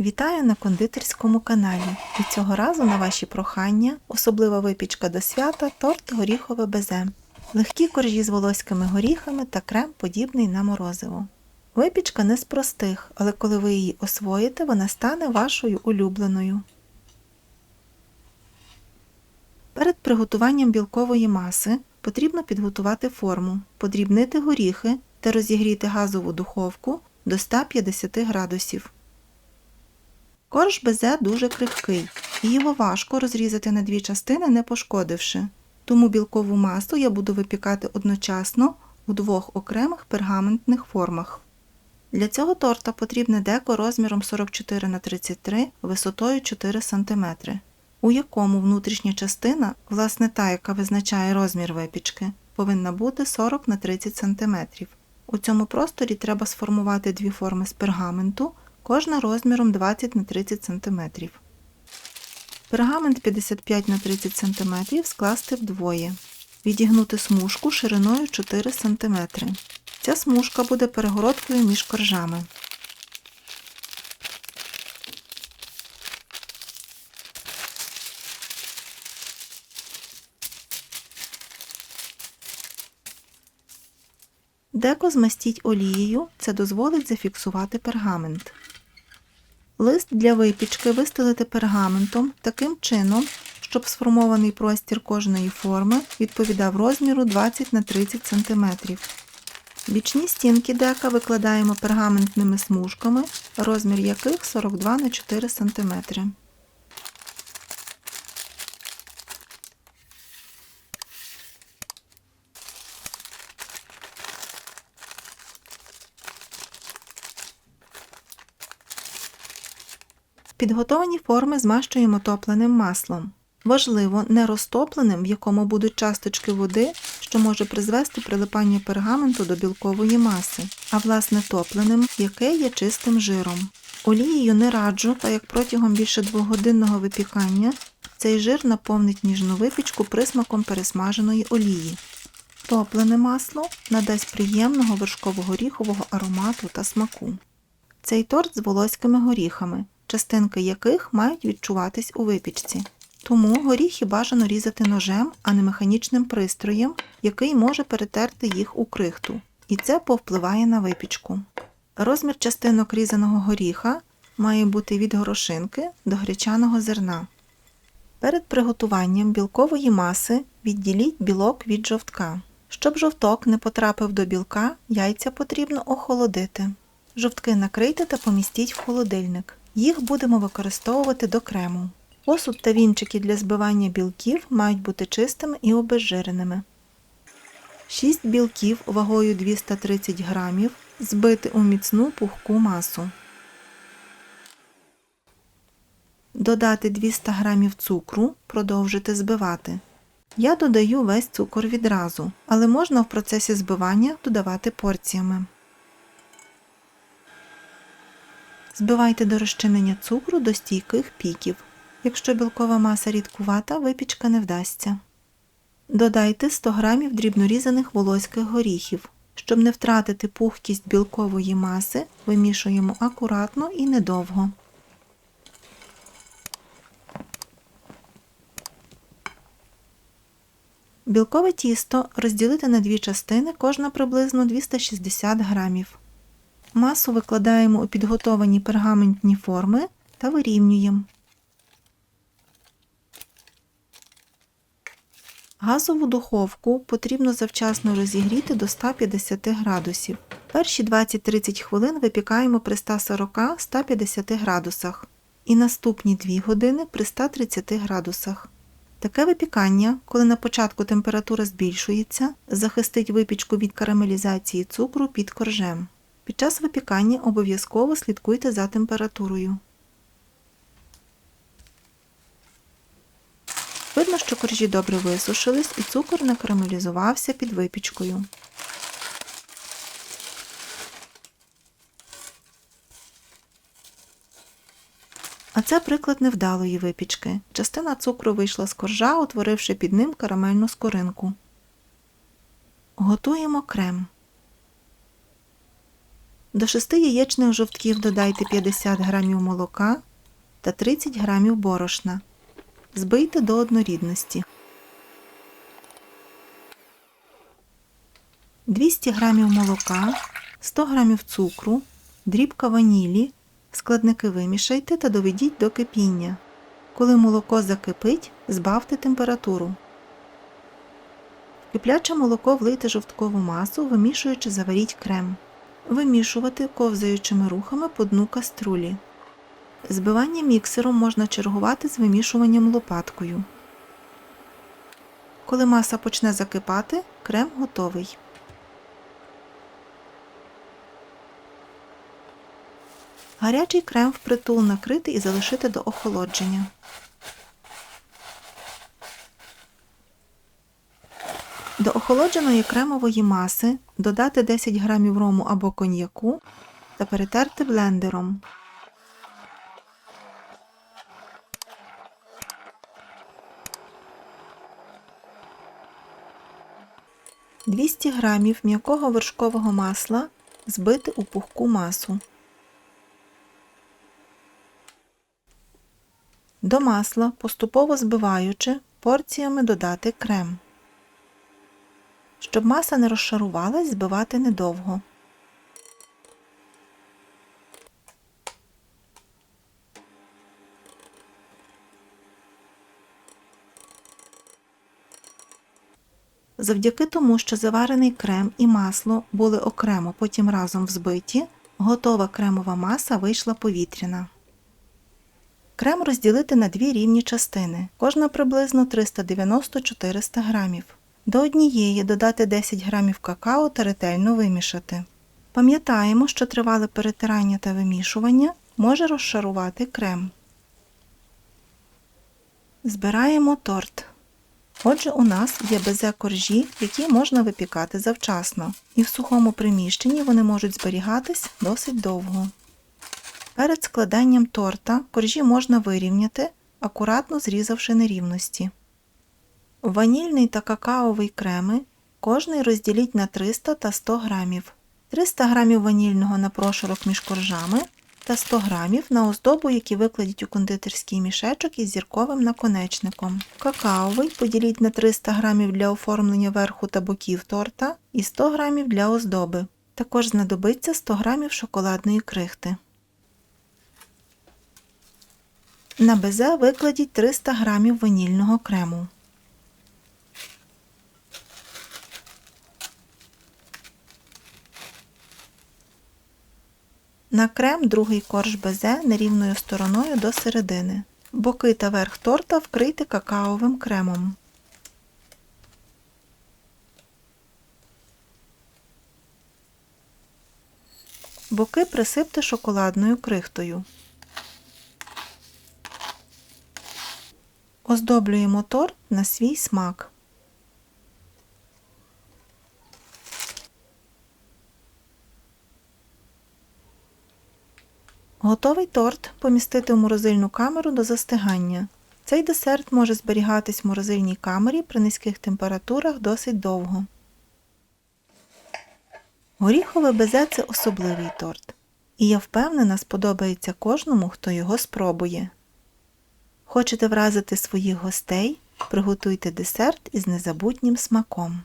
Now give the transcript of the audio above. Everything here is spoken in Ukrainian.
Вітаю на кондитерському каналі. І цього разу на ваші прохання особлива випічка до свята торт горіхове безе. Легкі коржі з волоськими горіхами та крем подібний на морозиво. Випічка не з простих, але коли ви її освоїте, вона стане вашою улюбленою. Перед приготуванням білкової маси потрібно підготувати форму, подрібнити горіхи та розігріти газову духовку до 150 градусів. Корж безе дуже крихкий, і його важко розрізати на дві частини, не пошкодивши. Тому білкову масу я буду випікати одночасно у двох окремих пергаментних формах. Для цього торта потрібне деко розміром 44 на 33 висотою 4 см, у якому внутрішня частина, власне та, яка визначає розмір випічки, повинна бути 40 на 30 см. У цьому просторі треба сформувати дві форми з пергаменту, кожна розміром 20 на 30 см. Пергамент 55 на 30 см скласти вдвоє. Відігнути смужку шириною 4 см. Ця смужка буде перегородкою між коржами. Деко змастіть олією, це дозволить зафіксувати пергамент. Лист для випічки вистелити пергаментом таким чином, щоб сформований простір кожної форми відповідав розміру 20 на 30 см. Бічні стінки дека викладаємо пергаментними смужками, розмір яких 42 на 4 см. Підготовані форми змащуємо топленим маслом. Важливо, не розтопленим, в якому будуть часточки води, що може призвести прилипання пергаменту до білкової маси, а власне топленим, яке є чистим жиром. Олією не раджу, та як протягом більше двогодинного випікання цей жир наповнить ніжну випічку присмаком пересмаженої олії. Топлене масло надасть приємного вершково-горіхового аромату та смаку. Цей торт з волоськими горіхами, частинки яких мають відчуватись у випічці. Тому горіхи бажано різати ножем, а не механічним пристроєм, який може перетерти їх у крихту, і це повпливає на випічку. Розмір частинок різаного горіха має бути від горошинки до гречаного зерна. Перед приготуванням білкової маси відділіть білок від жовтка. Щоб жовток не потрапив до білка, яйця потрібно охолодити. Жовтки накрийте та помістіть в холодильник. Їх будемо використовувати до крему. Посуд та вінчики для збивання білків мають бути чистими і обезжиреними. 6 білків вагою 230 грамів збити у міцну пухку масу. Додати 200 грамів цукру, продовжити збивати. Я додаю весь цукор відразу, але можна в процесі збивання додавати порціями. Збивайте до розчинення цукру до стійких піків. Якщо білкова маса рідкувата, випічка не вдасться. Додайте 100 г дрібнорізаних волоських горіхів. Щоб не втратити пухкість білкової маси, вимішуємо акуратно і недовго. Білкове тісто розділити на дві частини, кожна приблизно 260 грамів. Масу викладаємо у підготовані пергаментні форми та вирівнюємо. Газову духовку потрібно завчасно розігріти до 150 градусів. Перші 20-30 хвилин випікаємо при 140-150 градусах і наступні 2 години при 130 градусах. Таке випікання, коли на початку температура збільшується, захистить випічку від карамелізації цукру під коржем. Під час випікання обов'язково слідкуйте за температурою. Видно, що коржі добре висушились і цукор не карамелізувався під випічкою. А це приклад невдалої випічки. Частина цукру вийшла з коржа, утворивши під ним карамельну скоринку. Готуємо крем. До 6 яєчних жовтків додайте 50 г молока та 30 г борошна. Збийте до однорідності. 200 г молока, 100 г цукру, дрібка ванілі. Складники вимішайте та доведіть до кипіння. Коли молоко закипить, збавте температуру. В кипляче молоко влийте жовткову масу, вимішуючи заваріть крем. Вимішувати ковзаючими рухами по дну каструлі. Збивання міксером можна чергувати з вимішуванням лопаткою. Коли маса почне закипати, крем готовий. Гарячий крем впритул накрити і залишити до охолодження. До охолодженої кремової маси додати 10 г рому або коньяку та перетерти блендером. – 200 г м'якого вершкового масла збити у пухку масу. До масла, поступово збиваючи, порціями додати крем. Щоб маса не розшарувалась, збивати недовго. Завдяки тому, що заварений крем і масло були окремо, потім разом взбиті, готова кремова маса вийшла повітряна. Крем розділити на дві рівні частини, кожна приблизно 390-400 грамів. До однієї додати 10 грамів какао та ретельно вимішати. Пам'ятаємо, що тривале перетирання та вимішування може розшарувати крем. Збираємо торт. Отже, у нас є безе коржі, які можна випікати завчасно, і в сухому приміщенні вони можуть зберігатись досить довго. Перед складанням торта коржі можна вирівняти, акуратно зрізавши нерівності. Ванільний та какаовий креми кожний розділіть на 300 та 100 грамів. 300 грамів ванільного на прошарок між коржами та 100 грамів на оздобу, які викладіть у кондитерський мішечок із зірковим наконечником. Какаовий поділіть на 300 грамів для оформлення верху та боків торта і 100 грамів для оздоби. Також знадобиться 100 грамів шоколадної крихти. На безе викладіть 300 грамів ванільного крему. На крем другий корж безе нерівною стороною до середини. Боки та верх торта вкрийте какаовим кремом. Боки присипте шоколадною крихтою. Оздоблюємо торт на свій смак. Готовий торт помістити в морозильну камеру до застигання. Цей десерт може зберігатись в морозильній камері при низьких температурах досить довго. Горіхове безе це особливий торт. І я впевнена, сподобається кожному, хто його спробує. Хочете вразити своїх гостей? Приготуйте десерт із незабутнім смаком.